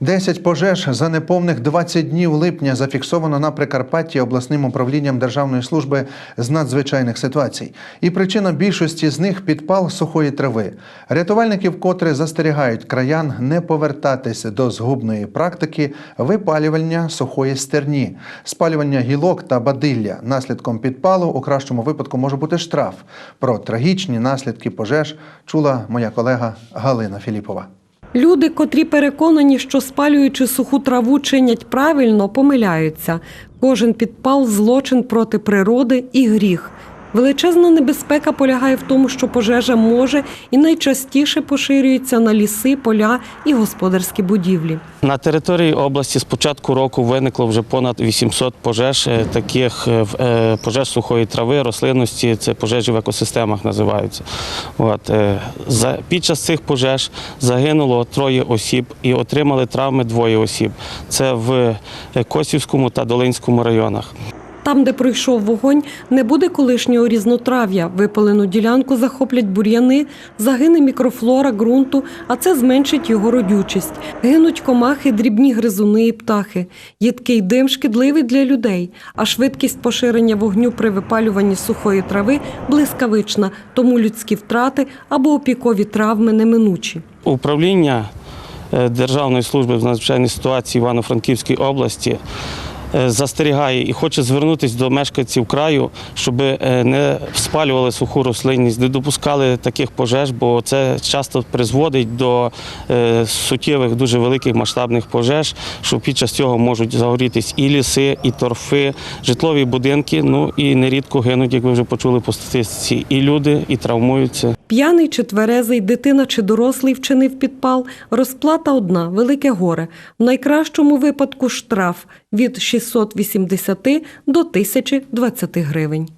10 пожеж за неповних 20 днів липня зафіксовано на Прикарпатті обласним управлінням Державної служби з надзвичайних ситуацій. І причина більшості з них підпал сухої трави. Рятувальники вкотре застерігають краян не повертатися до згубної практики випалювання сухої стерні, спалювання гілок та бадилля. Наслідком підпалу у кращому випадку може бути штраф. Про трагічні наслідки пожеж чула моя колега Галина Філіпова. Люди, котрі переконані, що спалюючи суху траву чинять правильно, помиляються. Кожен підпал злочин проти природи і гріх. Величезна небезпека полягає в тому, що пожежа може і найчастіше поширюється на ліси, поля і господарські будівлі. На території області з початку року виникло вже понад 800 пожеж, е, таких е, е, пожеж сухої трави, рослинності, це пожежі в екосистемах називаються. От, під час цих пожеж загинуло троє осіб і отримали травми двоє осіб. Це в Косівському та Долинському районах. Там, де пройшов вогонь, не буде колишнього різнотрав'я. Випалену ділянку захоплять бур'яни, загине мікрофлора ґрунту, а це зменшить його родючість. Гинуть комахи, дрібні гризуни і птахи. Їдкий дим шкідливий для людей, а швидкість поширення вогню при випалюванні сухої трави блискавична, тому людські втрати або опікові травми неминучі. Управління е, Державної служби з надзвичайних ситуацій Івано-Франківської області застерігає і хоче звернутися до мешканців краю, щоб е, не спалювали суху рослинність, не допускали таких пожеж, бо це часто призводить до е, суттєвих, дуже великих масштабних пожеж, що під час цього можуть загорітись і ліси, і торфи, житлові будинки. Ну і нерідко гинуть, як ви вже почули по статистиці, і люди, і травмуються. П'яний чи тверезий, дитина чи дорослий вчинив підпал. Розплата одна велике горе. В найкращому випадку штраф від 680 до 1020 гривень.